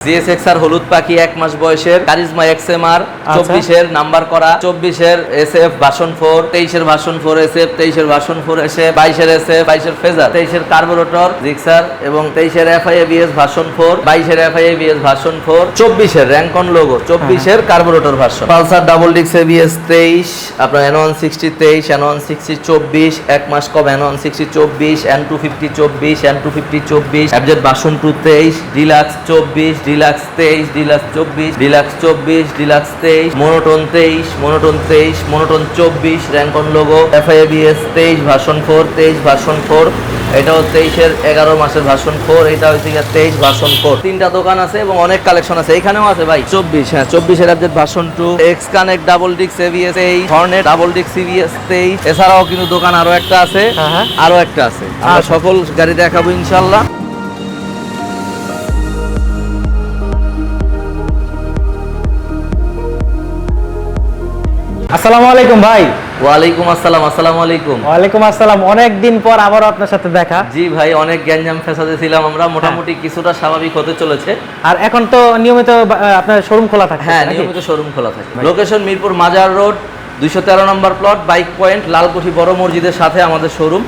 GSX আর হলুদ পাখি এক মাস বয়সের কারিজমা এক্সএমআর আচ্ছা। চব্বিশের নাম্বার করা চব্বিশের এস এফ ভাষণ ফোর তেইশের ভাষণ ফোর এস এফ তেইশের ভাষণ ফোর এস এফ বাইশের এস এফ বাইশের ফেজার তেইশের কার্বোরেটর জিক্সার এবং তেইশের F I ABS version four বাইশের F I ABS version four চব্বিশের র্যাঙ্কন লোগো চব্বিশের কার্বোরেটর ভাষণ পালসার ডাবল ডিক্স এবিএস তেইশ আপনার এন ওয়ান সিক্সটি তেইশ এন ওয়ান সিক্সটি চব্বিশ এক মাস কম এন ওয়ান সিক্সটি চব্বিশ এন টু ফিফটি চব্বিশ এন টু ফিফটি চব্বিশ অ্যাবজেট বাসন টু তেইশ ডিলাক্স চব্বিশ ডিলাক্স তেইশ ডিলাক্স চব্বিশ ডিলাক্স চব্বিশ ডিলাক্স তেইশ মোনোটোন তেইশ মোনোটোন তেইশ মোনোটোন চব্বিশ Rancon logo F I FI ABS তেইশ ভার্সন ফোর তেইশ ভার্সন ফোর এটাও তেইশের এগারো মাসের ভার্সন ফোর এটা হচ্ছে গিয়ে তেইশ ভার্সন ফোর। তিনটা দোকান আছে এবং অনেক কালেকশন আছে। এখানেও আছে ভাই। চব্বিশ হ্যাঁ চব্বিশের update version two X connect double ডিক্স এভিএস তেইশ হর্নেট ডাবল ডিক্স সিভিএস তেইশ। এছাড়াও কিন্তু দোকান আরও একটা আছে। হ্যাঁ, হ্যাঁ। আরও একটা আছে। আমরা আচ্ছা। সকল গাড়ি দেখাবো ইনশাল্লাহ। আসসালামু আলাইকুম ভাই। ওয়ালাইকুম আসসালাম আসসালামু আলাইকুম। ওয়ালাইকুম আসসালাম অনেক দিন পর আবারও আপনার সাথে দেখা। জি ভাই অনেক গ্যাঞ্জাম ছিলাম আমরা মোটামুটি কিছুটা স্বাভাবিক হতে চলেছে। আর এখন তো নিয়মিত আপনার শোরুম খোলা থাকে হ্যাঁ নিয়মিত শোরুম খোলা থাকে। লোকেশন মিরপুর মাজার রোড দুইশো তেরো নম্বর প্লট বাইক পয়েন্ট লালকুঠি বড় মসজিদের সাথে আমাদের শোরুম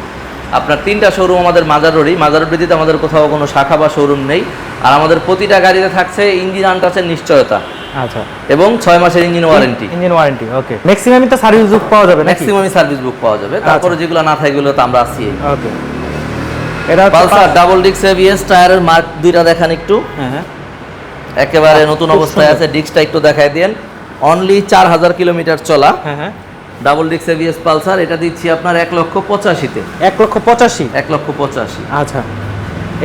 আপনার তিনটা শোরুম আমাদের মাজার রোডই। মাজার রোড আমাদের কোথাও কোনো শাখা বা শোরুম নেই। আর আমাদের প্রতিটা গাড়িতে থাকছে ইঞ্জিন আনটাচের নিশ্চয়তা। আচ্ছা। এবং ছয় মাসের engine warranty engine warranty okay ম্যাক্সিমামই তো সার্ভিস বুক পাওয়া যাবে ম্যাক্সিমামই সার্ভিস বুক পাওয়া যাবে। তারপরে যেগুলো না থাকে এগুলো তো আমরা আছি ওকে এটা পালসার ডাবল ডিক্স এবিএস টায়ারের মার্ক দুইটা দেখান একটু। হ্যাঁ হ্যাঁ। একেবারে নতুন অবস্থায় আছে ডিস্কটা একটু দেখাই দেন অনলি চার হাজার কিলোমিটার চলা। হ্যাঁ হ্যাঁ। ডাবল ডিক্স এবিএস পালসার এটা দিচ্ছি আপনার এক লক্ষ পঁচাশিতে। এক লক্ষ পঁচাশি? এক লক্ষ পঁচাশি। আচ্ছা।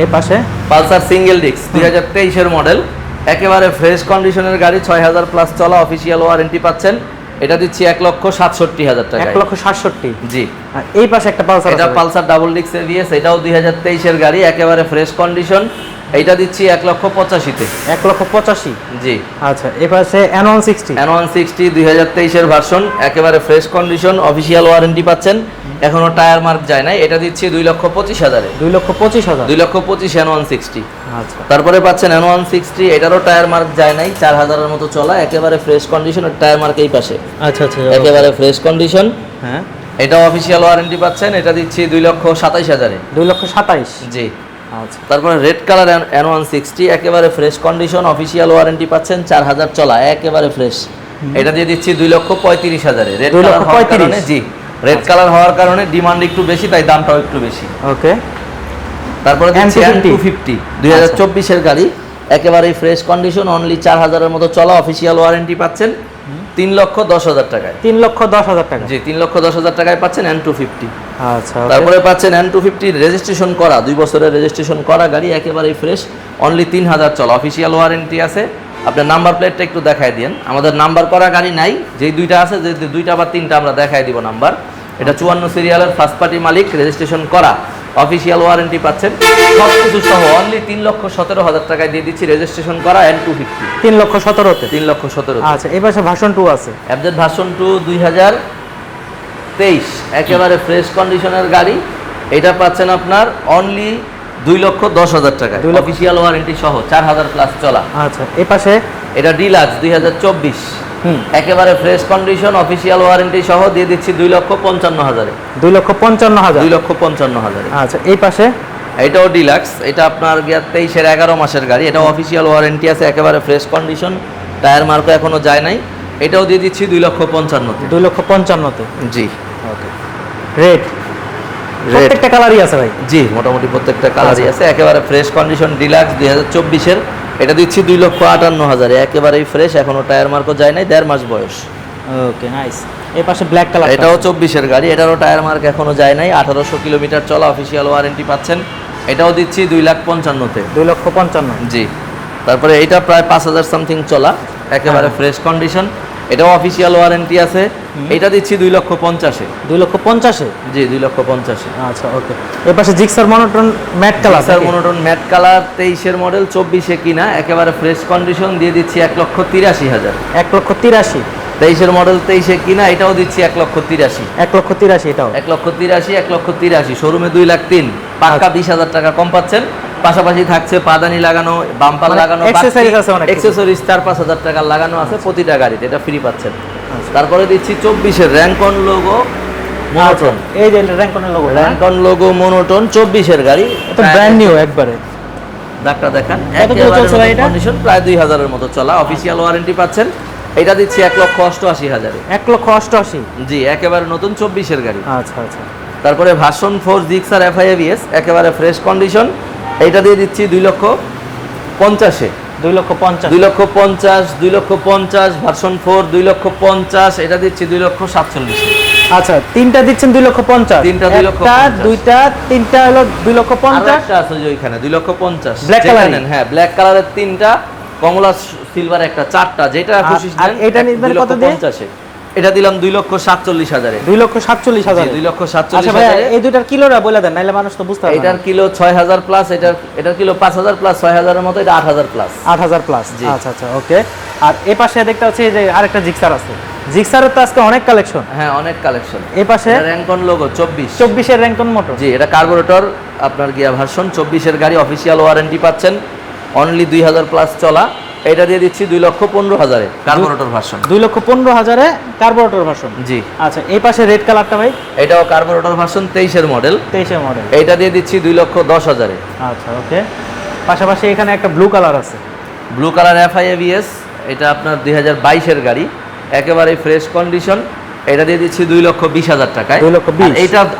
এই পাশে? পালসার সিঙ্গেল ডিক্স দুই হাজার তেইশের মডেল একেবারে ফ্রেশ কন্ডিশনের গাড়ি ছয় হাজার প্লাস চলা অফিসিয়াল ওয়ারেন্টি পাচ্ছেন। এটা দিচ্ছি এক লক্ষ সাতষট্টি হাজার টাকা এক লক্ষ সাতষট্টি? জি। এই পাশে একটা পালসার এটা পালসার ডাবল ডিক্স এভিএস এটাও দুই হাজার তেইশের গাড়ি একেবারে ফ্রেশ কন্ডিশন এইটা দিচ্ছি এক লক্ষ পঁচাশিতে। এক লক্ষ পঁচাশি? জি। আচ্ছা এই পাশে N one sixty N sixty দুই হাজার তেইশের ভার্সন একেবারে ফ্রেশ কন্ডিশন অফিসিয়াল ওয়ারেন্টি পাচ্ছেন। এখনও টায়ার মার্ক যায় নাই এটা দিচ্ছি দুই লক্ষ পঁচিশ হাজারে। দুই লক্ষ পঁচিশ হাজার। দুই লক্ষ পঁচিশ এন সিক্সটি আচ্ছা। তারপরে পাচ্ছেন ওয়ান সিক্সটি এটারও টায়ার মার্ক যায় নাই চার হাজারের মতো চলা একেবারে ফ্রেশ কন্ডিশন টায়ার মার্ক এই পাশে। আচ্ছা আচ্ছা একেবারে ফ্রেশ কন্ডিশন হ্যাঁ। এটাও অফিসিয়াল ওয়ারেন্টি পাচ্ছেন এটা দিচ্ছি দুই লক্ষ সাতাইশ হাজারে। দুই লক্ষ সাতাইশ। জি। আচ্ছা তারপরে red colour N one sixty একেবারে ফ্রেশ কন্ডিশন অফিসিয়াল ওয়ারেন্টি পাচ্ছেন চার হাজার চলা একেবারে ফ্রেশ এটা দিয়ে দিচ্ছি দুই লক্ষ পঁয়ত্রিশ হাজারে। রেড কালার কারণে জি রেড কালার হওয়ার কারণে ডিমান্ড একটু বেশি তাই দামটাও একটু বেশি। ওকে। তারপরে দিচ্ছি এন টু ফিফটি দুই হাজার চব্বিশের গাড়ি একেবারেই ফ্রেশ কন্ডিশন অনলি চার হাজারের মতো চলা অফিসিয়াল ওয়ারেন্টি পাচ্ছেন তিন লক্ষ দশ হাজার টাকায়। তিন লক্ষ দশ হাজার টাকা। জি তিন লক্ষ দশ হাজার টাকায় পাচ্ছেন এন টু ফিফটি আচ্ছা তারপরে পাচ্ছেন এন টু ফিফটি রেজিস্ট্রেশন করা দুই বছরের রেজিস্ট্রেশন করা গাড়ি একেবারেই ফ্রেশ অনলি তিন হাজার চল। অফিসিয়াল ওয়ারেন্টি আছে। আপনার নাম্বার প্লেটটা একটু দেখাই দিন আমাদের নাম্বার করা গাড়ি নাই যেই দুইটা আছে যে দুইটা বা তিনটা আমরা দেখাই দিব নাম্বার এটা চুয়ান্ন সিরিয়ালের ফার্স্ট পার্টি মালিক রেজিস্ট্রেশন করা। অফিসিয়াল ওয়ারেন্টি পাচ্ছেন। সব কিছু সহ অনলি তিন লক্ষ সতেরো হাজার টাকায় দিয়ে দিচ্ছি রেজিস্ট্রেশন করা এন টু ফিফটি তিন লক্ষ সতেরোতে? তিন লক্ষ সতেরো আচ্ছা এই পাশে ভাষণ টু আছে। অ্যাবজেট ভাষণ টু দুই হাজার তেইশ একেবারে ফ্রেশ কন্ডিশনের গাড়ি। এটা পাচ্ছেন আপনার অনলি দুই লক্ষ দশ হাজার টাকা অফিসিয়াল ওয়ারেন্টি সহ চার হাজার প্লাস চলা। আচ্ছা এই পাশে? এটা ডিলাক্স দুই হাজার চব্বিশ। হুম। একেবারে ফ্রেশ কন্ডিশন অফিসিয়াল ওয়ারেন্টি সহ দিয়ে দিচ্ছি দুই লক্ষ পঞ্চান্ন হাজারে। দুই লক্ষ পঞ্চান্ন হাজার। দুই লক্ষ পঞ্চান্ন হাজারে। আচ্ছা এই পাশে? এটাও ডিলাক্স এটা আপনার গিয়া তেইশের এগারো মাসের গাড়ি। এটা অফিসিয়াল ওয়ারেন্টি আছে একেবারে ফ্রেশ কন্ডিশন টায়ার মার্কও এখনও যায় নাই। এটাও দিয়ে দিচ্ছি দুই লক্ষ পঞ্চান্নতে। দুই লক্ষ পঞ্চান্নতে। জি। ওকে রেড প্রত্যেকটা কালারই আছে ভাই। জি মোটামুটি প্রত্যেকটা কালারই আচ্ছা। আছে। একেবারে ফ্রেশ কন্ডিশন ডিলাক্স দুই হাজার চব্বিশের। এটা দিচ্ছি দুই লক্ষ আটান্ন হাজারে। একেবারেই ফ্রেশ এখনও টায়ার মার্কও যায় নাই দেড় মাস বয়স। ওকে নাইস এই পাশে ব্ল্যাক কালার এটাও চব্বিশের গাড়ি এটারও টায়ার মার্ক এখনও যায় নাই। আঠারোশো কিলোমিটার চলা অফিসিয়াল ওয়ারেন্টি পাচ্ছেন। এটাও দিচ্ছি দুই লাখ পঞ্চান্নতে। দুই লক্ষ পঞ্চান্ন। জি। তারপরে এটা প্রায় পাঁচ হাজার সামথিং চলা। একেবারে হ্যাঁ। ফ্রেশ কন্ডিশন এটাও অফিসিয়াল ওয়ারেন্টি আছে। এটা দিচ্ছি দুই লক্ষ পঞ্চাশে। দুই লক্ষ পঞ্চাশে? জি দুই লক্ষ পঞ্চাশে। আচ্ছা ওকে। এর পাশে Gixxer monotone matte colour sir monotone matte colour তেইশের মডেল চব্বিশে কিনা একেবারে ফ্রেশ কন্ডিশন দিয়ে দিচ্ছি এক লক্ষ তিরাশি হাজার। এক লক্ষ তিরাশি? তেইশের মডেল তেইশে কিনা এটাও দিচ্ছি এক লক্ষ তিরাশি। এক লক্ষ তিরাশি এটাও? এক লক্ষ তিরাশি এক লক্ষ তিরাশি শোরুমে দুই লাখ তিন। পাক্কা আচ্ছা। বিশ হাজার টাকা কম পাচ্ছেন। পাশাপাশি থাকছে পাদানি লাগানো বাম্পার মানে লাগানো accessories আছে অনেক। অ্যাক্সেসরিজ চার পাঁচ হাজার টাকার লাগানো আছে প্রতিটা গাড়িতে এটা ফ্রি পাচ্ছেন। আচ্ছা। তারপরে দিচ্ছি চব্বিশের র্যাঙ্কন লোগো মোনোটন এই যে র্যাঙ্কনের লোগো র্যাঙ্কন লোগো মোনোটন চব্বিশের গাড়ি। ব্র্যান্ড নিউ একবারে। ডাক্তার দেখান? কন্ডিশন প্রায় দুই হাজারের মতো চলা অফিসিয়াল ওয়ারেন্টি পাচ্ছেন। এটা দিচ্ছি এক লক্ষ অষ্টআশি হাজারে। এক লক্ষ অষ্টআশি? জি একেবারে নতুন চব্বিশের গাড়ি। আচ্ছা আচ্ছা। তারপরে version four Gixxer FI ABS একেবারে ফ্রেশ কন্ডিশন এইটা দিয়ে দিচ্ছি দুই লক্ষ পঞ্চাশে দুই লক্ষ পঞ্চাশ দুই লক্ষ পঞ্চাশ দুই লক্ষ পঞ্চাশ ভার্সন ফোর দুই লক্ষ পঞ্চাশ এটা দিচ্ছি দুই লক্ষ সাতচল্লিশ আচ্ছা তিনটা দিচ্ছেন দুই লক্ষ পঞ্চাশ তিনটা দুই লক্ষ একটা, দুইটা তিনটা হলো দুই লক্ষ পঞ্চাশ আছে ওইখানে দুই লক্ষ পঞ্চাশ colour-ই? নেন, হ্যাঁ ব্ল্যাক কালারের তিনটা কমলা সিলভার একটা চারটা যেটা খুশি এটা নিবেন কত দিয়ে? এটা দিলাম দুই লক্ষ সাতচল্লিশ হাজারে। দুই লক্ষ সাতচল্লিশ হাজার? দুই লক্ষ আচ্ছা সাতচল্লিশ ভাই হাজারে। এই দুইটার কিলোরা বলে দেন নাইলে মানুষ তো বুঝতে পারবে এটার কিলো ছয় হাজার প্লাস এটার এটার কিলো পাঁচ হাজার প্লাস ছয় হাজারের মতো এটা আট হাজার প্লাস আট হাজার প্লাস জি। আচ্ছা আচ্ছা ওকে। আর এ পাশে দেখতে পাচ্ছি যে আরেকটা জিক্সার আছে। জিক্সারের তো আজকে অনেক কালেকশন হ্যাঁ অনেক কালেকশন এ পাশে? র্যাঙ্কন লোগো চব্বিশ। চব্বিশের র্যাঙ্কন মোটর জি এটা কার্বোরেটর আপনার গিয়া ভার্সন চব্বিশের গাড়ি অফিসিয়াল ওয়ারেন্টি পাচ্ছেন। অনলি দুই হাজার প্লাস চলা। এটা দিয়ে দিচ্ছি দুই লক্ষ পনেরো হাজারে কার্বোরেটর ভার্সন। দুই লক্ষ পনেরো হাজারে কার্বোরেটর ভার্সন? জি। আচ্ছা এই পাশে রেড কালারটা ভাই? এটাও কার্বোরেটর ভার্সন তেইশের মডেল। তেইশের মডেল। এইটা দিয়ে দিচ্ছি দুই লক্ষ দশ হাজারে। আচ্ছা ওকে। পাশাপাশি এখানে একটা ব্লু কালার আছে। ব্লু কালার এফআইএবিএস এটা আপনার দুই হাজার বাইশের গাড়ি। একেবারে ফ্রেশ কন্ডিশন। এটা দিয়ে দিচ্ছি দুই লক্ষ বিশ হাজার টাকায়। দুই লক্ষ বিশ।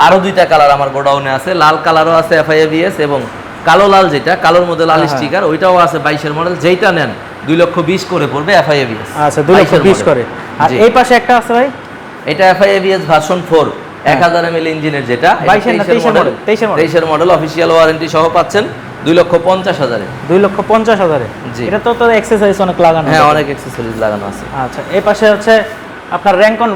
আর দুইটা কালার আমার গোডাউনে আছে। লাল কালারও আছে এফআইএবিএস এবং কালো লাল যেটা কালোর মধ্যে লাল হ্যাঁ, হ্যাঁ। স্টিকার ওইটাও আছে বাইশের মডেল যেইটা নেন দুই লক্ষ বিশ করে পড়বে এফআইএবিএস আচ্ছা দুই লক্ষ বিশ করে। আর এই পাশে একটা আছে ভাই? এটা এফআইএবিএস ভার্সন ফোর এক হাজার এম এল ইঞ্জিনের যেটা এটা বাইশের না, 23 তেইশের মডেল অফিসিয়াল ওয়ারেন্টি সহ পাচ্ছেন দুই লক্ষ পঞ্চাশ হাজারে। দুই লক্ষ পঞ্চাশ হাজারে? জি। এটা তো তো এক্সারসাইজ অনেক লাগানো হ্যাঁ অনেক অ্যাক্সেসরিজ লাগানো আছে। আচ্ছা এই পাশে হচ্ছে আপনার র্যাঙ্কন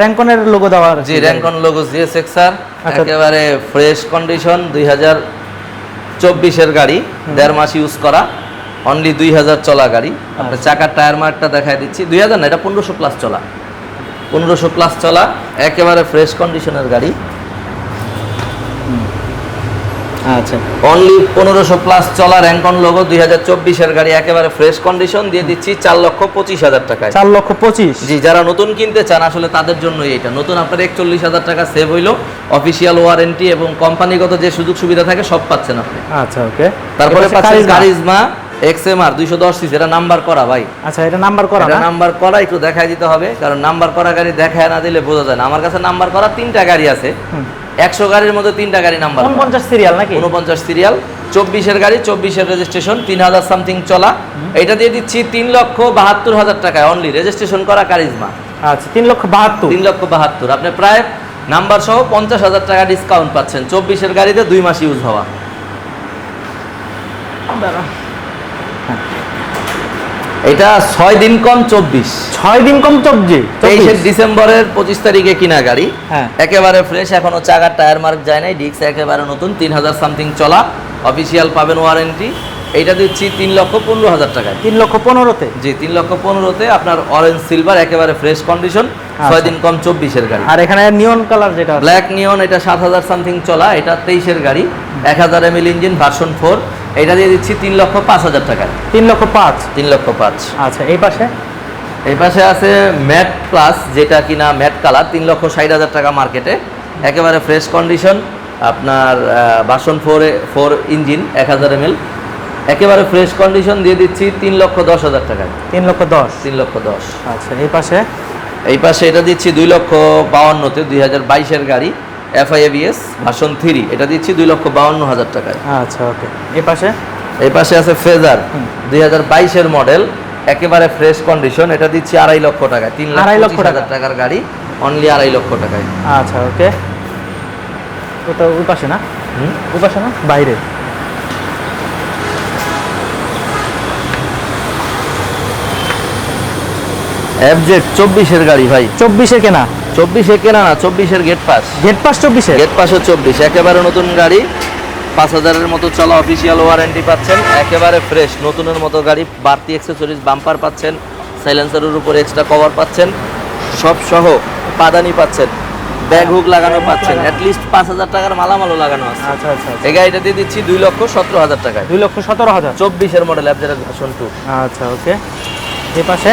র্যাঙ্কনের লোগো দেওয়া আছে। জি র্যাঙ্কন লোগো জিএস এক্সআর আচ্ছা। একেবারে ফ্রেশ কন্ডিশন দুই হাজার চব্বিশের গাড়ি দেড় মাস ইউজ করা অনলি দুই হাজার চলা গাড়ি। আপনার আচ্ছা। চাকার টায়ার মার্কটা দেখাই দিচ্ছি। দুই হাজার না এটা পনেরোশো প্লাস চলা। পনেরোশো প্লাস চলা একেবারে ফ্রেশ কন্ডিশনের গাড়ি। আচ্ছা। অনলি পনেরোশো প্লাস চলা র্যাঙ্কন লোগো দুই হাজার চব্বিশের গাড়ি একেবারে ফ্রেশ কন্ডিশন দিয়ে দিচ্ছি চার লক্ষ পঁচিশ হাজার টাকায়। চার লক্ষ পঁচিশ? জি যারা নতুন কিনতে চান আসলে তাদের জন্যই এটা। নতুন আপনার একচল্লিশ হাজার টাকা সেভ হইল অফিসিয়াল ওয়ারেন্টি এবং কোম্পানিগত যে সুযোগ সুবিধা থাকে সব পাচ্ছেন আপনি। আচ্ছা ওকে তারপরে পাচ্ছেন কারিজমা। এক্সএমআর দুইশো দশ সিসি এটা নাম্বার করা ভাই। আচ্ছা এটা নাম্বার করা এটা নাম্বার করা একটু দেখাই দিতে হবে কারণ নাম্বার করা গাড়ি দেখায় না দিলে বোঝা যায় না। আমার কাছে নাম্বার করা তিনটা গাড়ি আছে। একশো গাড়ির মধ্যে তিনটা গাড়ি নাম্বার করা। পঞ্চাশ সিরিয়াল নাকি? উনপঞ্চাশ সিরিয়াল চব্বিশের গাড়ি চব্বিশের রেজিস্ট্রেশন তিন হাজার সামথিং চলা। এটা দিয়ে দিচ্ছি তিন লক্ষ বাহাত্তর হাজার টাকায় অনলি রেজিস্ট্রেশন করা কারিজমা। আচ্ছা তিন লক্ষ বাহাত্তর। তিন লক্ষ বাহাত্তর। আপনি প্রায় নাম্বার সহ পঞ্চাশ হাজার টাকা ডিসকাউন্ট পাচ্ছেন। চব্বিশের গাড়িতে দুই মাস ইউজ হওয়া। এটা ছয় দিন কম চব্বিশ। ছয় দিন কম চব্বিশ তেইশে ডিসেম্বরের পঁচিশ তারিখে কিনা গাড়ি। হ্যাঁ। একেবারে ফ্রেশ এখনও চাকার টায়ার মার্ক যায় নাই ডিক্স একেবারে নতুন তিন হাজার সামথিং চলা। অফিসিয়াল পাবেন ওয়ারেন্টি এইটা দিচ্ছি তিন লক্ষ পনেরো হাজার টাকায়। তিন লক্ষ পনেরোতে? জি তিন লক্ষ পনেরোতে আপনার অরেঞ্জ সিলভার একেবারে ফ্রেশ কন্ডিশন ছয় দিন কম চব্বিশের গাড়ি। আর এখানে নিয়ন কালার যেটা ব্ল্যাক নিয়ন এটা সাত হাজার সামথিং চলা এটা তেইশের গাড়ি। এক হাজার এম ইঞ্জিন ভার্সন ফোর এটা দিয়ে দিচ্ছি তিন লক্ষ পাঁচ হাজার টাকা। তিন লক্ষ পাঁচ? তিন লক্ষ পাঁচ। আচ্ছা এই পাশে? এই পাশে আছে ম্যাট প্লাস যেটা কিনা ম্যাট কালার তিন লক্ষ ষাট হাজার টাকা মার্কেটে। একেবারে ফ্রেশ কন্ডিশন আপনার বাসন ফোরে ফোর ইঞ্জিন এক হাজার এম একেবারে ফ্রেশ কন্ডিশন দিয়ে দিচ্ছি তিন লক্ষ দশ হাজার টাকা তিন লক্ষ দশ? তিন লক্ষ দশ। আচ্ছা এই পাশে? এই পাশে এটা দিচ্ছি দুই লক্ষ বাউান্নতে দুই হাজার বাইশের গাড়ি। এফআইএবিএস ভার্সন থ্রি এটা দিচ্ছি দুই লক্ষ বাউান্ন হাজার টাকায়। আচ্ছা ওকে। এই পাশে? এই পাশে আছে ফেজার। দুই হাজার বাইশের মডেল একেবারে ফ্রেশ কন্ডিশন এটা দিচ্ছি আড়াই লক্ষ টাকায় তিন আড়াই লক্ষ হাজার টাকার গাড়ি অনলি আড়াই লক্ষ টাকায়। আচ্ছা ওকে। ওটা ওই পাশে না? হুম? ওই পাশে না? বাইরে। এফজেড চব্বিশের গাড়ি ভাই। চব্বিশে কেনা? চব্বিশে কেনা না চব্বিশের গেট পাস গেট পাস চব্বিশে? গেট পাসও চব্বিশ একেবারে নতুন গাড়ি। পাঁচ হাজারের মতো চলা অফিসিয়াল ওয়ারেন্টি পাচ্ছেন একেবারে ফ্রেশ নতুনের মতো গাড়ি বাড়তি অ্যাক্সেসরিজ বাম্পার পাচ্ছেন সাইলেন্সারের উপর এক্সট্রা কভার পাচ্ছেন সব সহ পাদানি পাচ্ছেন ব্যাগ হুক লাগানো পাচ্ছেন অ্যাটলিস্ট পাঁচ হাজার টাকার মালামালও লাগানো আছে। আচ্ছা আচ্ছা আচ্ছা। এই গাড়িটা দিয়ে দিচ্ছি দুই লক্ষ সতেরো হাজার টাকায়। দুই লক্ষ সতেরো হাজার। চব্বিশের মডেল অ্যাপজের ভার্সন টু আচ্ছা ওকে। এই পাশে?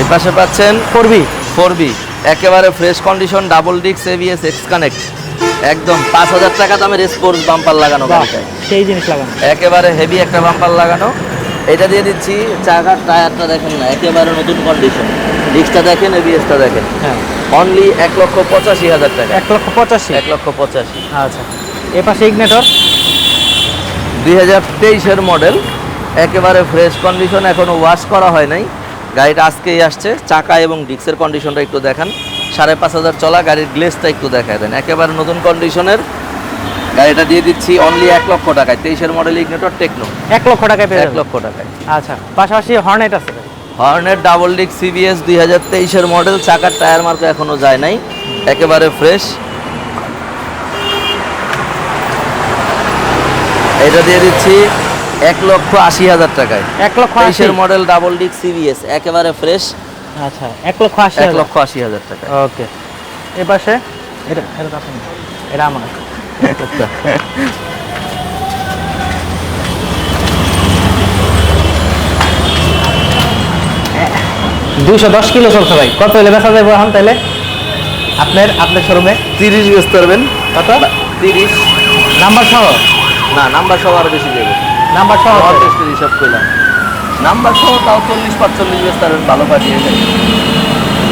এই পাশে পাচ্ছেন ফোর বি ফোর বি একেবারে ফ্রেশ কন্ডিশন ডাবল ডিক্স এবিএস এক্স কানেক্ট একদম পাঁচ হাজার টাকা দামের স্পোর্টস বাম্পার লাগানো সেই জিনিস লাগানো। একেবারে হেভি একটা বাম্পার লাগানো। এটা দিয়ে দিচ্ছি চাকার টায়ারটা দেখেন না একেবারে নতুন কন্ডিশন ডিক্সটা দেখেন এবিএসটা দেখেন। হ্যাঁ। অনলি এক লক্ষ পঁচাশি হাজার টাকা। এক লক্ষ পঁচাশি? এক লক্ষ পঁচাশি। আচ্ছা। এ পাশে ইগনেটর দুই হাজার তেইশের মডেল একেবারে ফ্রেশ কন্ডিশন এখনও ওয়াশ করা হয় নাই। গাড়িটা আজকেই আসছে। চাকা এবং ডিক্সের কন্ডিশনটা একটু দেখান। সাড়ে পাঁচ হাজার চলা গাড়ির গ্লেসটা একটু দেখায় দেন। একেবারে নতুন কন্ডিশনের গাড়িটা দিয়ে দিচ্ছি অনলি এক লক্ষ টাকায়। তেইশের মডেল ইগনেটর টেকনো এক লক্ষ টাকায় এক লক্ষ টাকায়। আচ্ছা পাশাপাশি হর্নেট আছে। হর্নের ডাবল ডিক সিবিএস দুই হাজার তেইশের মডেল চাকার টায়ার মার্কা এখনও যায় নাই। একেবারে ফ্রেশ এটা দিয়ে দিচ্ছি এক লক্ষ আশি হাজার টাকায়। এক লক্ষ আশি। মডেল ডাবল ডিক সিবিএস একেবারে ফ্রেশ আচ্ছা এক লক্ষ আশি এক লক্ষ আশি হাজার টাকা ওকে। এ পাশে? এটা এটা এটা আমার। দুইশো দশ কিলো চলছে ভাই। কত হলে বেচা যাবে এখন তাহলে? আপনার আপনার শোরুমে? তিরিশ বেচতে পারবেন। কত? তিরিশ। নাম্বার সহ? না নাম্বার সহ আরও বেশি দেবে। নাম্বার সহ টেস্টের হিসাব করলাম নাম্বার সহ তাও চল্লিশ পাঁচচল্লিশ পারবেন ভালো পাঠিয়ে দেবেন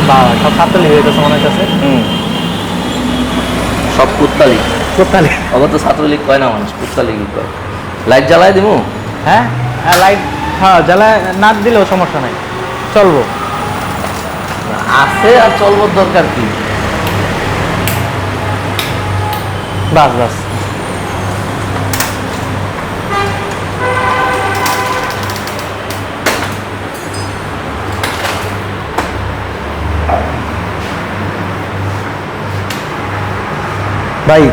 বাবা সব সাতচল্লিশ হয়ে গেছে মনে হচ্ছে হুম। সব কুত্তালি। কোথালে অগত ছাত্রলীগ কয় না মানুষ কুত্তালিগই কয়। লাইট জ্বালায় দিমু? হ্যাঁ? লাইট হ্যাঁ জ্বালা না দিলেও সমস্যা নাই। চলবো। আছে আর চলবার দরকার কি? বাস বাস। ভাই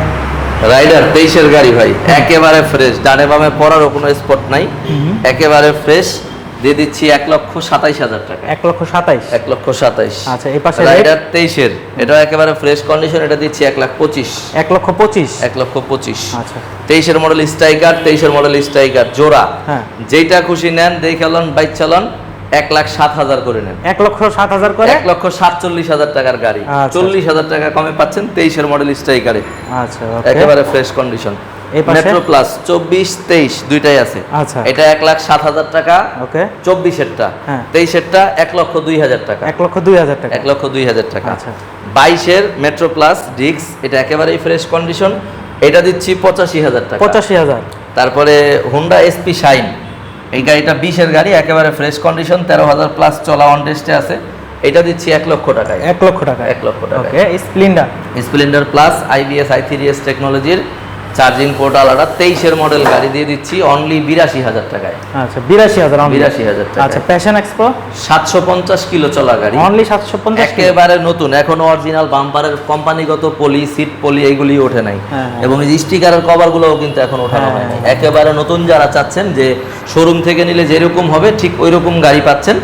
রাইডার তেইশের গাড়ি ভাই। একেবারে ফ্রেশ ডানে বামে পড়ারও কোনো স্পট নাই। একেবারে ফ্রেশ দিয়ে দিচ্ছি এক লক্ষ সাতাইশ হাজার টাকা। এক লক্ষ সাতাইশ? এক লক্ষ সাতাইশ। আচ্ছা এই পাশে রাইডার তেইশের। এটা একেবারে ফ্রেশ কন্ডিশন এটা দিচ্ছি এক লাখ পঁচিশ। এক লক্ষ পঁচিশ? এক লক্ষ পঁচিশ। আচ্ছা। তেইশের মডেল স্ট্রাইকার তেইশের মডেল স্ট্রাইকার জোড়া। হ্যাঁ। যেইটা খুশি নেন দেখে লন বাইক চালান এক লাখ সাত হাজার করে নেন। এক লক্ষ সাত হাজার করে? এক লক্ষ সাতচল্লিশ হাজার টাকার গাড়ি। আচ্ছা। চল্লিশ হাজার টাকা কমে পাচ্ছেন তেইশের মডেল স্ট্রাইকারে আচ্ছা একেবারে ফ্রেশ কন্ডিশন মেট্রো প্লাস চব্বিশ তেইশ দুইটাই আছে। আচ্ছা। এটা এক লাখ সাত হাজার টাকা ওকে। চব্বিশেরটা। হ্যাঁ। তেইশেরটা এক লক্ষ দুই হাজার টাকা। এক লক্ষ দুই হাজার টাকা। এক লক্ষ দুই হাজার টাকা। আচ্ছা। বাইশের মেট্রো প্লাস ডিক্স এটা একেবারেই ফ্রেশ কন্ডিশন এটা দিচ্ছি পঁচাশি হাজার টাকা। পঁচাশি হাজার। তারপরে হুন্ডা এসপি শাইন। এই গাড়িটা বিশের গাড়ি একেবারে ফ্রেশ কন্ডিশন তেরো হাজার প্লাস চলা অন টেস্টে আছে। এটা দিচ্ছি এক লক্ষ টাকায়। এক লক্ষ টাকা এক লক্ষ টাকা okay Splendor. Splendor plus IBS I three S টেকনোলজির চার্জিং পোর্ট আলাদা তেইশের মডেল গাড়ি দিয়ে দিচ্ছি অনলি বিরাশি হাজার টাকায়। আচ্ছা বিরাশি হাজার বিরাশি হাজার টাকা আচ্ছা প্যাশন এক্সপো সাতশো পঞ্চাশ কিলো চলা গাড়ি। অনলি সাতশো পঞ্চাশ একেবারে নতুন এখনও অরিজিনাল বাম্পারের কোম্পানিগত পলি সিট পলি এগুলি ওঠে নাই। হ্যাঁ, হ্যাঁ। এবং এই স্টিকারের কভার গুলোও কিন্তু এখন ওঠানো হ্যাঁ, হয় নাই হ্যাঁ। একেবারে নতুন যারা চাচ্ছেন যে শোরুম থেকে নিলে যেরকম হবে ঠিক ওই রকম গাড়ি পাচ্ছেন।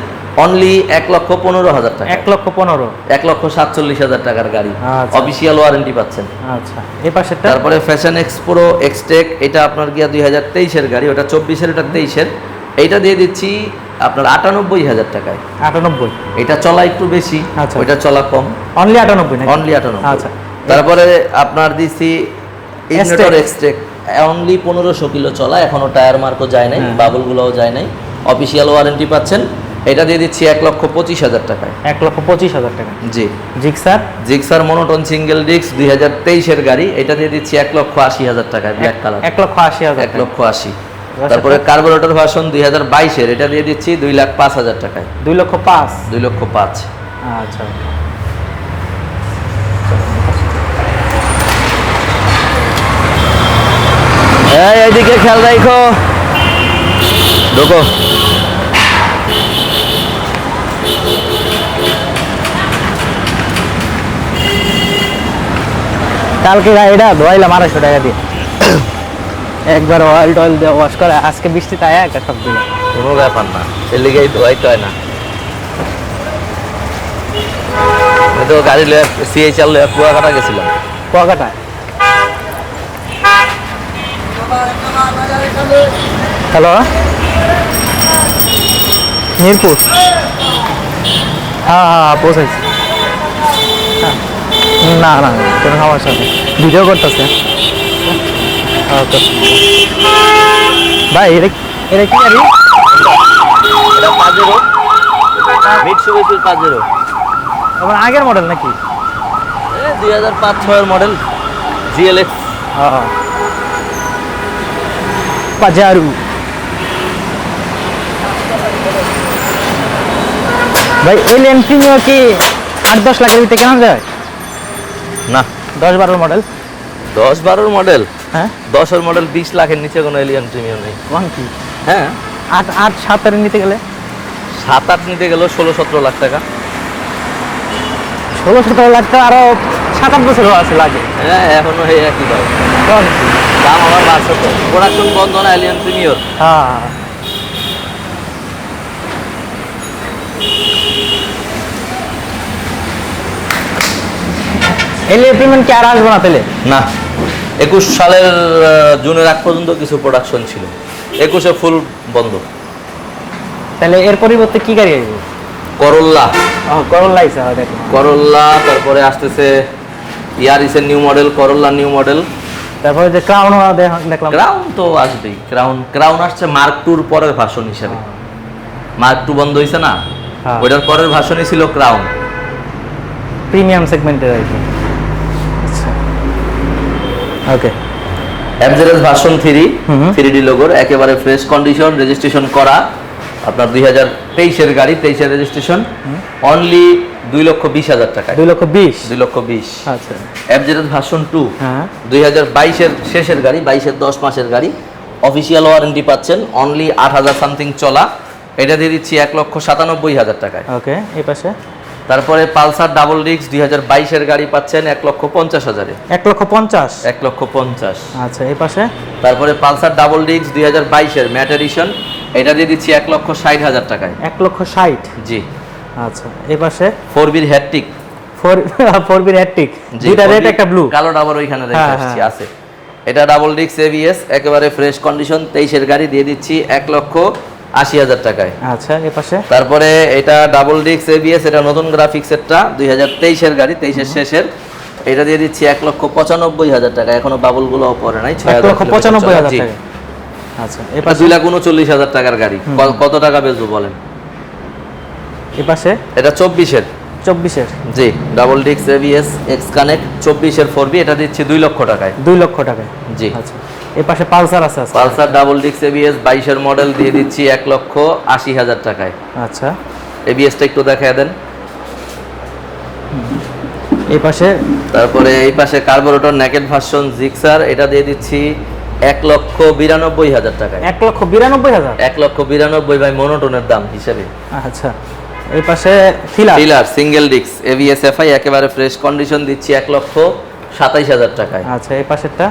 অনলি এক লক্ষ পনেরো হাজার টাকা। এক লক্ষ পনেরো। এক লক্ষ সাতচল্লিশ হাজার টাকার গাড়ি। আচ্ছা। অফিসিয়াল ওয়ারেন্টি পাচ্ছেন। আচ্ছা। এই পাশেরটা? তারপরে ফ্যাশন এক্সপ্রো এক্সটেক এটা আপনার গিয়া দুই হাজার তেইশের গাড়ি ওটা চব্বিশের ওটা তেইশের। এইটা দিয়ে দিচ্ছি আপনার আটানব্বই হাজার টাকায়। আটানব্বই। এটা চলা একটু বেশি আচ্ছা। ওইটা চলা কম। অনলি আটানব্বই অনলি আটানব্বই। আচ্ছা। তারপরে আপনার দিছি ইগনিটর। এক্সটেক অনলি পনেরোশো কিলো চলা এখনও টায়ার মার্কও যায় নাই হ্যাঁ। বাবুলগুলোও যায় নাই। অফিসিয়াল ওয়ারেন্টি পাচ্ছেন। এটা দিয়ে দিচ্ছি এক লক্ষ পঁচিশ হাজার টাকায়। এক লক্ষ পঁচিশ হাজার টাকা। জি। Gixxer? Gixxer monotone single disc দুই হাজার তেইশের গাড়ি। এটা দিয়ে দিচ্ছি এক লক্ষ আশি হাজার টাকায় ব্ল্যাক কালার। এক লক্ষ আশি হাজার এক লক্ষ আশি। তারপরে কার্বোরেটর ভার্সন দুই হাজার বাইশের এটা দিয়ে দিচ্ছি দুই লাখ পাঁচ হাজার টাকায়। দুই লক্ষ পাঁচ? দুই লক্ষ পাঁচ। আচ্ছা। এই এইদিকে খেয়াল রাখো। ঢোকো। কালকে গাড়িটা ধোয়াইলাম আড়াইশো টাকা দিয়ে। একবার অয়েল টয়েল দিয়ে ওয়াশ করে আজকে বৃষ্টি তাই একটা সব দিলাম কোনো ব্যাপার না এর লিগেই ধোয়াইতে হয় না। তো গাড়ি লয়ে সিএইচআর লয়ে কুয়াকাটা গেছিলাম। কুয়াকাটা? হ্যালো? মিরপুর? হ্যাঁ হ্যাঁ হ্যাঁ, পৌঁছাইছি। না না কোনো সমস্যা নেই। ভিডিও করতেছে। ভাই এটা এটা কি গাড়ি? এটা পাজেরো মিটসুবিশির পাজেরো আমার আগের মডেল নাকি? দুই হাজার পাঁচ ছয়ের মডেল জিএলএক্স হ্যাঁ পাজারু ভাই এই লেন প্রিমিও কি আট দশ লাখের ভিতরে কেনা যায়? না। দশ বারো মডেল দশ বারোর মডেল হ্যাঁ। দশের মডেল বিশ লাখের নিচে কোনো এলিয়ান প্রিমিয়াম নেই। কি? হ্যাঁ। আট আট সাতের নিতে গেলে? সাত আট নিতে গেলেও ষোলো সতেরো লাখ টাকা। ষোলো সতেরো লাখ তো আরও সাত আট বছরও আছে লাগে। হ্যাঁ এখনও এই একই দাম? দাম আবার বাড়ছে তো। প্রোডাকশন বন্ধ না এলিয়ান প্রিমিয়র হ্যাঁ। এলে পেমেন্ট কি আর আসব না তাহলে? না একুশ সালের জুনের আগ পর্যন্ত কিছু প্রোডাকশন ছিল। একুশে ফুল বন্ধ। তাহলে এর পরিবর্তে কি গাড়ি আসবে? করল্লা ও করল লাইছে হয় করল্লা তারপরে আসতেছে ইয়ারিসের new model Corolla new model তারপরে যে ক্রাউন দেখলাম। ক্রাউন তো আসবেই। ক্রাউন ক্রাউন আসছে মার্ক টুর পরের ভাষণ হিসেবে। মার্ক টু বন্ধ হয়েছে না? হ্যাঁ। ওইটার পরের ভাষণই ছিল ক্রাউন প্রিমিয়াম সেগমেন্টের আর okay FZS version three three D লোগোর একেবারে ফ্রেশ কন্ডিশন রেজিস্ট্রেশন করা। আপনার দুই হাজার তেইশের গাড়ি তেইশের রেজিস্ট্রেশন অনলি দুই লক্ষ বিশ হাজার টাকায়। দুই লক্ষ বিশ? দুই লক্ষ বিশ। আচ্ছা। এফজেডএস ভার্সন টু দুই হাজার বাইশের শেষের গাড়ি বাইশের দশ মাসের গাড়ি। অফিসিয়াল ওয়ারেন্টি পাচ্ছেন অনলি আট হাজার সামথিং চলা। এটা দিয়ে দিচ্ছি এক লক্ষ সাতানব্বই হাজার টাকায়। ওকে এই পাশে। তারপরে পালসার ডাবল ডিস্ক দুই হাজার বাইশের গাড়ি পাচ্ছেন এক লক্ষ পঞ্চাশ হাজারে। এক লক্ষ পঞ্চাশ? এক লক্ষ পঞ্চাশ। আচ্ছা এই পাশে? তারপরে পালসার ডাবল ডিস্ক দুই হাজার বাইশের ম্যাট এডিশন এটা দিয়ে দিচ্ছি এক লক্ষ ষাট হাজার টাকায়। এক লক্ষ ষাট? জি। আচ্ছা এই পাশে? ফোর বির হ্যাটটিক ফোর ফোর বির হ্যাট্রিক দুইটা রেড একটা ব্লু। কালো ডাবল ওইখানে রেখে হ্যাঁ, আসছি হ্যাঁ। আছে। এটা ডাবল ডিস্ক এবিএস একেবারে ফ্রেশ কন্ডিশন তেইশের গাড়ি দিয়ে দিচ্ছি এক লক্ষ আশি হাজার টাকায়। আচ্ছা পাশে? তারপরে এটা ডাবল ডিস্ক এবিএস এটা নতুন গ্রাফিক্সেরটা দুই হাজার তেইশের গাড়ি তেইশের শেষের। এটা দিয়ে দিচ্ছি এক লক্ষ পঁচানব্বই হাজার টাকা। এখনও বাবুলগুলো পরে নাই ছয় লক্ষ পঁচানব্বই হাজার টাকা। আচ্ছা এই দুই লাখ উনচল্লিশ হাজার টাকার গাড়ি। কত টাকা বেচবো বলেন? এই পাশে? এটা চব্বিশের। চব্বিশের। জি double disc ABS X connect চব্বিশের ফোর বি এটা দিচ্ছি দুই লক্ষ টাকায়। দুই লক্ষ টাকায়। জি। আচ্ছা। এই পাশে পালসার আছে পালসার ডাবল ডিস্ক এবিএস বাইশের মডেল দিয়ে দিচ্ছি এক লক্ষ আশি হাজার টাকায়। আচ্ছা। এবিএসটা একটু দেখায় দেন। এই পাশে? তারপরে এই পাশে কার্বোরেটর নেকেট ভার্সন জিক্সার এটা দিয়ে দিচ্ছি এক লক্ষ বিরানব্বই হাজার টাকায়। এক লক্ষ বিরানব্বই হাজার? এক লক্ষ বিরানব্বই বাই মনোটনের দাম হিসেবে। আচ্ছা। এই পাশে ফিলার? পিলার সিঙ্গেল ডিস্ক এভিএস এফআই একেবারে ফ্রেশ কন্ডিশন দিচ্ছি এক লক্ষ সাতাইশ হাজার টাকায়। আচ্ছা এই পাশেরটা?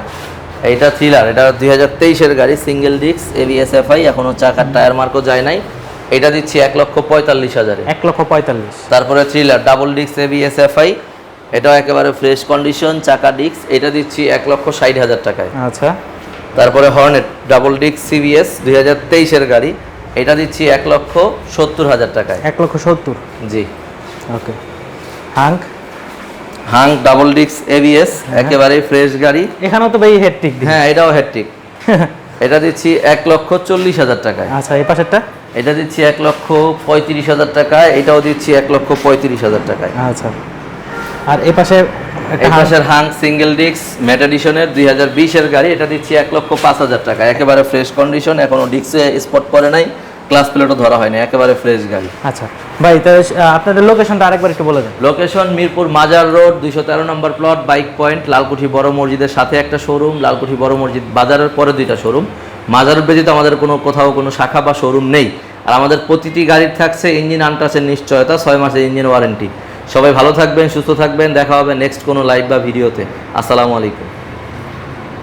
এইটা থ্রিলার এটা দুই হাজার তেইশের গাড়ি সিঙ্গেল ডিস্ক এভিএস এফআই এখনও চাকার টায়ার মার্কও যায় নাই। এটা দিচ্ছি এক লক্ষ পঁয়তাল্লিশ হাজারে। এক লক্ষ পঁয়তাল্লিশ। তারপরে thriller double disc ABS FI এটাও একেবারে ফ্রেশ কন্ডিশন চাকা ডিস্ক এটা দিচ্ছি এক লক্ষ ষাট হাজার টাকায়। আচ্ছা। তারপরে হর্নেট ডাবল ডিস্ক সিবিএস দুই হাজার তেইশের গাড়ি এটা দিচ্ছি এক লক্ষ সত্তর হাজার টাকায়। এক লক্ষ সত্তর। জি। Okay. Hunk? Hunk double disc ABS একেবারে ফ্রেশ গাড়ি। এখানেও তো ভাই হেডট্রিক দিই হ্যাঁ এটাও হ্যাট্রিক এটা দিচ্ছি এক লক্ষ চল্লিশ হাজার টাকায়। আচ্ছা এই পাশেরটা? এটা দিচ্ছি এক লক্ষ পঁয়ত্রিশ হাজার টাকায় এটাও দিচ্ছি এক লক্ষ পঁয়ত্রিশ হাজার টাকায়। আচ্ছা। আর এই পাশে একটা এই পাশের হাং সিঙ্গেল ডিস্ক ম্যাট এডিশনের দুই হাজার বিশের গাড়ি এটা দিচ্ছি এক লক্ষ পাঁচ হাজার টাকা একেবারে ফ্রেশ কন্ডিশন এখনও ডিস্কে স্পট করে নাই। ক্লাস প্লেটও ধরা হয়নি একেবারে ফ্রেশ গাড়ি। আচ্ছা ভাই তাহলে আপনাদের লোকেশনটা আরেকবার একটু বলে দেন। লোকেশন মিরপুর মাজার রোড দুইশো তেরো number plot bike point Lalkuthi বড় মসজিদের সাথে একটা শোরুম লালকুঠি বড় মসজিদ বাজারের পরে দুইটা শোরুম মাজার ব্যতীত আমাদের কোনো কোথাও কোনো শাখা বা শোরুম নেই। আর আমাদের প্রতিটি গাড়ির থাকছে ইঞ্জিন আনটাসের নিশ্চয়তা ছয় মাসের ইঞ্জিন ওয়ারেন্টি সবাই ভালো থাকবেন সুস্থ থাকবেন দেখা হবে নেক্সট কোনো লাইভ বা ভিডিওতে আসসালামু আলাইকুম।